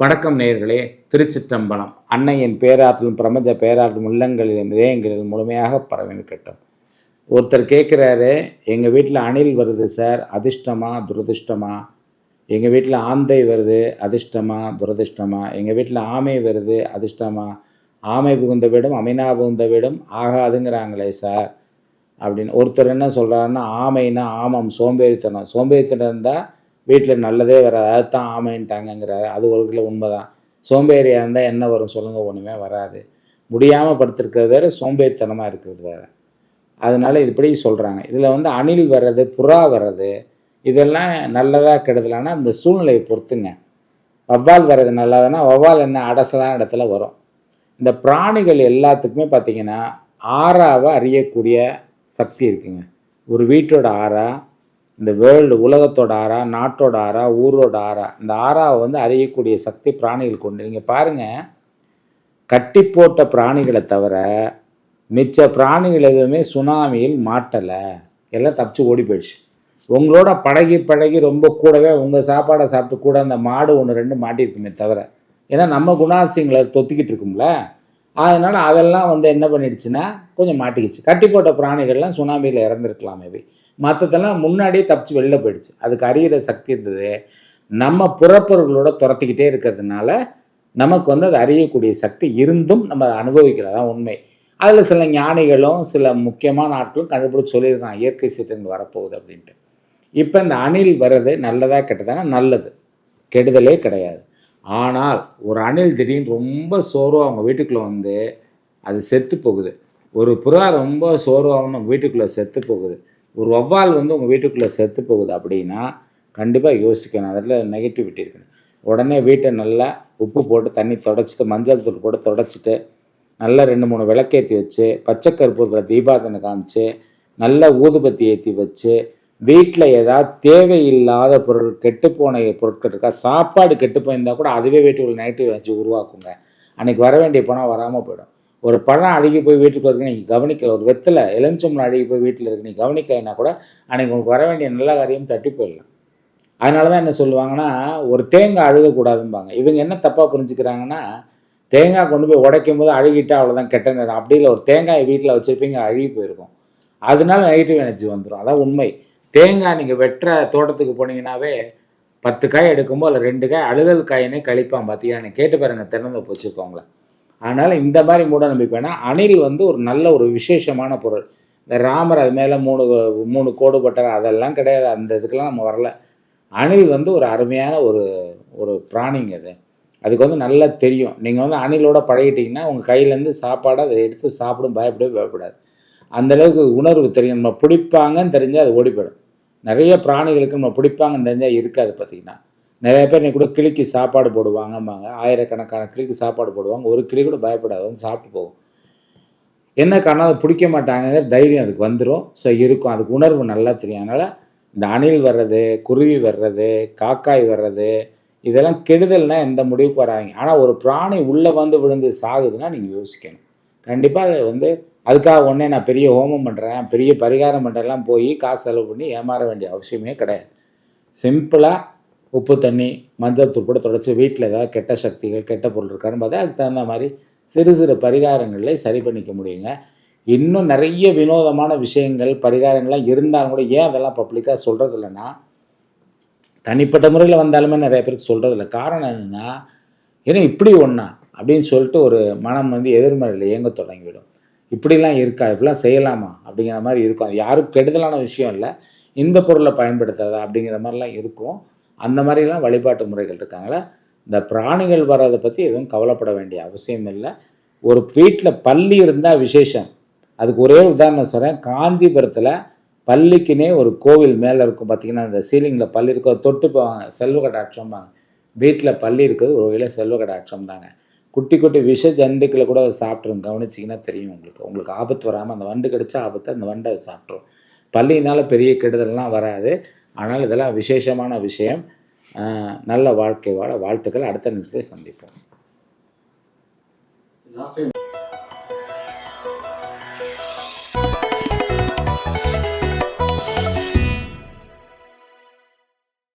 வணக்கம் நேர்களே திருச்சிற்றம்பலம். அன்னையின் பேராற்றலும் பிரபஞ்ச பேராற்றலும் உள்ளங்களில் இதயங்களில் முழுமையாக பரவி நிற்கட்டும் ஒருத்தர் கேட்குறாரு எங்கள் வீட்டில் அணில் வருது சார் அதிர்ஷ்டமா துரதிர்ஷ்டமா? எங்கள் வீட்டில் ஆந்தை வருது அதிர்ஷ்டமா துரதிர்ஷ்டமா? எங்கள் வீட்டில் ஆமை வருது அதிர்ஷ்டமா? ஆமை புகுந்த வீடும் அமினா புகுந்த வீடும் ஆகாதுங்கிறாங்களே சார். அப்படின்னு ஒருத்தர் என்ன சொல்கிறாருன்னா ஆமைனா ஆமம் சோம்பேறித்தனம். சோம்பேறித்தனம் இருந்தால் வீட்டில் நல்லதே வராது. அதுதான் ஆமைன்ட்டாங்கங்கிறாரு அது ஒரு கிலோ உண்மைதான். சோம்பேறியாக இருந்தால் என்ன வரும் சொல்லுங்கள் ஒன்றுமே வராது. முடியாமல் படுத்திருக்கிறது வேறு சோம்பேறித்தனமாக இருக்கிறது வேறு. அதனால் இப்படி சொல்கிறாங்க இதில் வந்து அணில் வர்றது புறா வர்றது இதெல்லாம் நல்லதாக கெடுதலான்னா அந்த சூழ்நிலையை பொறுத்துங்க. வவ்வால் வர்றது நல்லதுன்னா வவ்வால் என்ன அடசலான இடத்துல வரும். இந்த பிராணிகள் எல்லாத்துக்குமே பார்த்தீங்கன்னா ஆறாவை அறியக்கூடிய சக்தி இருக்குங்க. ஒரு வீட்டோட ஆறா இந்த வேர்ல்டு உலகத்தோட ஆறா நாட்டோட ஆறா ஊரோட ஆறா இந்த ஆறாவை வந்து அறியக்கூடிய சக்தி பிராணிகளுக்கு உண்டு. நீங்கள் பாருங்கள் கட்டி போட்ட பிராணிகளை தவிர மிச்ச பிராணிகள் எதுவுமே சுனாமியில் மாட்டலை. எல்லாம் தப்பிச்சு ஓடி போயிடுச்சு. உங்களோட பழகி பழகி ரொம்ப கூடவே உங்கள் சாப்பாடை சாப்பிட்டு கூட அந்த மாடு ஒன்று ரெண்டு மாட்டிருக்குமே தவிர. ஏன்னா நம்ம குணாசியங்களை தொத்திக்கிட்டு இருக்கும்ல? அதனால் அதெல்லாம் வந்து என்ன பண்ணிடுச்சுன்னா கொஞ்சம் மாட்டிக்கிச்சு. கட்டி போட்ட பிராணிகள்லாம் சுனாமியில் இறந்துருக்கலாம் மேபி மற்றதெல்லாம் முன்னாடியே தப்பிச்சு வெளில போயிடுச்சு. அதுக்கு அறிகிற சக்தி இருந்தது. நம்ம புறப்பொருள்களோட துரத்திக்கிட்டே இருக்கிறதுனால நமக்கு வந்து அது அறியக்கூடிய சக்தி இருந்தும் நம்ம அதை அனுபவிக்கிறதா உண்மை. அதில் சில ஞானிகளும் சில முக்கியமான ஆட்களும் கண்டுபிடிச்சு சொல்லியிருக்கான் இயற்கை சீற்றங்கள் வரப்போகுது அப்படின்ட்டு. இப்போ இந்த அணில் வர்றது நல்லதாக கெட்டதானா? நல்லது. கெடுதலே கிடையாது. ஆனால் ஒரு அணில் திடீர்னு ரொம்ப சோர்வாக அவங்க வீட்டுக்குள்ளே வந்து அது செத்து போகுது. ஒரு புறா ரொம்ப சோர்வாக வந்து உங்கள் வீட்டுக்குள்ளே செத்து போகுது. ஒரு வவ்வால் வந்து உங்கள் வீட்டுக்குள்ளே செத்து போகுது அப்படின்னா கண்டிப்பாக யோசிக்கணும். அதில் நெகட்டிவிட்டி இருக்கணும் உடனே வீட்டை நல்லா உப்பு போட்டு தண்ணி தொடச்சிட்டு மஞ்சள் தூள் போட்டு தொடச்சிட்டு நல்லா ரெண்டு மூணு விளக்கேற்றி வச்சு பச்சை கற்பூரத்தில் தீபாரதனை காமிச்சு நல்லா ஊதுபத்தி ஏற்றி வச்சு வீட்டில் ஏதாவது தேவையில்லாத பொருள் கெட்டுப்போன பொருட்கள் இருக்கா சாப்பாடு கெட்டு போயிருந்தால் கூட அதுவே வீட்டுக்குள்ள நெகட்டிவ் வச்சு உருவாக்குங்க. அன்றைக்கி வர வேண்டிய பணம் வராமல் போயிடும். ஒரு பழம் அழுகி போய் வீட்டுக்கு இருக்கு நீங்கள் கவனிக்கல. ஒரு வெத்தலை எலுமிச்சம்பழம் அழுகி போய் வீட்டில் இருக்கு நீங்கள் கவனிக்கலைன்னா கூட அன்னைக்கு உங்களுக்கு வர வேண்டிய நல்ல காரியம் தட்டி போயிடலாம். அதனால தான் என்ன சொல்லுவாங்கன்னா ஒரு தேங்காய் அழுகக்கூடாதும்பாங்க. இவங்க என்ன தப்பாக புரிஞ்சுக்கிறாங்கன்னா தேங்காய் கொண்டு போய் உடைக்கும் போது அழுகிட்டா அவ்வளோதான் கெட்ட நேரம். அப்படி இல்லை ஒரு தேங்காய் வீட்டில் வச்சுருப்பீங்க அழுகி போயிருக்கும். அதனால நெகட்டிவ் எனர்ஜி வந்துடும் அதான் உண்மை. தேங்காய் நீங்கள் வெட்டுற தோட்டத்துக்கு போனீங்கன்னாவே பத்து காய் எடுக்கும்போது அதில் ரெண்டு காய் அழுதல் காயினே கழிப்பான் பார்த்தீங்கன்னா கேட்டு பாருங்க திறந்து போச்சுக்கோங்களேன் அதனால் இந்த மாதிரி மூட நம்பிக்கைனா அணில் வந்து ஒரு நல்ல ஒரு விசேஷமான பொருள். இந்த ராமர் அது மேலே மூணு மூணு கோடு பட்டார் அதெல்லாம் கிடையாது. அந்த இதுக்கெல்லாம் நம்ம வரல. அணில் வந்து ஒரு அருமையான ஒரு ஒரு பிராணிங்க அது. அதுக்கு வந்து நல்லா தெரியும். நீங்கள் வந்து அணிலோட பழகிட்டீங்கன்னா உங்கள் கையிலேருந்து சாப்பாடை அதை எடுத்து சாப்பிடும் பயப்படவே பயப்படாது. அந்தளவுக்கு உணர்வு தெரியும். நம்ம பிடிப்பாங்கன்னு தெரிஞ்சால் அது ஓடி போயிடும். நிறைய பிராணிகளுக்கு நம்ம பிடிப்பாங்க தெரிஞ்சால் இருக்காது பார்த்தீங்கன்னா. நிறைய பேர் நீ கூட கிளிக்கு சாப்பாடு போடுவாங்கம்பாங்க. ஆயிரக்கணக்கான கிளிக்கு சாப்பாடு போடுவாங்க. ஒரு கிளி கூட பயப்படாது வந்து சாப்பிட்டு போகும். என்ன காரணம்? அதை பிடிக்க மாட்டாங்க தைரியம் அதுக்கு வந்துடும் ஸோ இருக்கும். அதுக்கு உணர்வு நல்லா தெரியும். அதனால் இந்த அணில் வர்றது குருவி வர்றது காக்காய் வர்றது இதெல்லாம் கெடுதல்னா எந்த முடிவுக்கு வராங்க ஆனால் ஒரு பிராணி உள்ளே வந்து விழுந்து சாகுதுன்னா நீங்கள் யோசிக்கணும். கண்டிப்பாக அதை வந்து அதுக்காக உடனே நான் பெரிய ஹோமம் பண்ணுறேன் பெரிய பரிகாரம் பண்ணுறலாம் போய் காசு செலவு பண்ணி ஏமாற வேண்டிய அவசியமே கிடையாது. சிம்பிளாக உப்பு தண்ணி மஞ்சள் தூள் தொடச்சி வீட்டில் ஏதாவது கெட்ட சக்திகள் கெட்ட பொருள் இருக்கான்னு பார்த்தா அதுக்கு தகுந்த மாதிரி சிறு சிறு பரிகாரங்களில் சரி பண்ணிக்க முடியுங்க. இன்னும் நிறைய வினோதமான விஷயங்கள் பரிகாரங்கள்லாம் இருந்தாலும் கூட ஏன் அதெல்லாம் பப்ளிக்காக சொல்கிறது இல்லைன்னா தனிப்பட்ட முறையில் வந்தாலுமே நிறைய பேருக்கு சொல்கிறது இல்லை. காரணம் என்னென்னா ஏன்னா இப்படி ஒன்றா அப்படின்னு சொல்லிட்டு ஒரு மனம் வந்து எதிர்மறையில் இயங்க தொடங்கிவிடும். இப்படிலாம் இருக்கா? இப்படிலாம் செய்யலாமா? அப்படிங்கிற மாதிரி இருக்கும். அது யாரும் கெடுதலான விஷயம் இல்லை. இந்த பொருளை பயன்படுத்தாதா? அப்படிங்கிற மாதிரிலாம் இருக்கும். அந்த மாதிரிலாம் வழிபாட்டு முறைகள் இருக்காங்களா? இந்த பிராணிகள் வர்றதை பற்றி எதுவும் கவலைப்பட வேண்டிய அவசியம் இல்லை. ஒரு வீட்டில் பள்ளி இருந்தால் விசேஷம். அதுக்கு ஒரே உதாரணம் சொல்கிறேன் காஞ்சிபுரத்தில் பள்ளிக்குனே ஒரு கோவில் மேலே இருக்கும். பார்த்திங்கன்னா அந்த சீலிங்கில் பள்ளி இருக்கும். தொட்டு போவாங்க செல்வ கடாட்சம்பாங்க. வீட்டில் பள்ளி இருக்கிறது ஒரு வகையில் செல்வ கடாட்சம் தாங்க குட்டி குட்டி விஷ ஜந்துக்களை கூட அதை சாப்பிட்ரும் கவனிச்சிங்கன்னா தெரியும் உங்களுக்கு. உங்களுக்கு ஆபத்து வராமல் அந்த வண்டு கடிச்சா ஆபத்து அந்த வண்டை அதை சாப்பிட்ரும் பள்ளியினால் பெரிய கெடுதல்லாம் வராது. ஆனால் இதெல்லாம் விசேஷமான விஷயம். நல்ல வாழ்க்கை வாழ வாழ்த்துக்கள். அடுத்த நிமிஷத்தை சந்திப்போம். Last time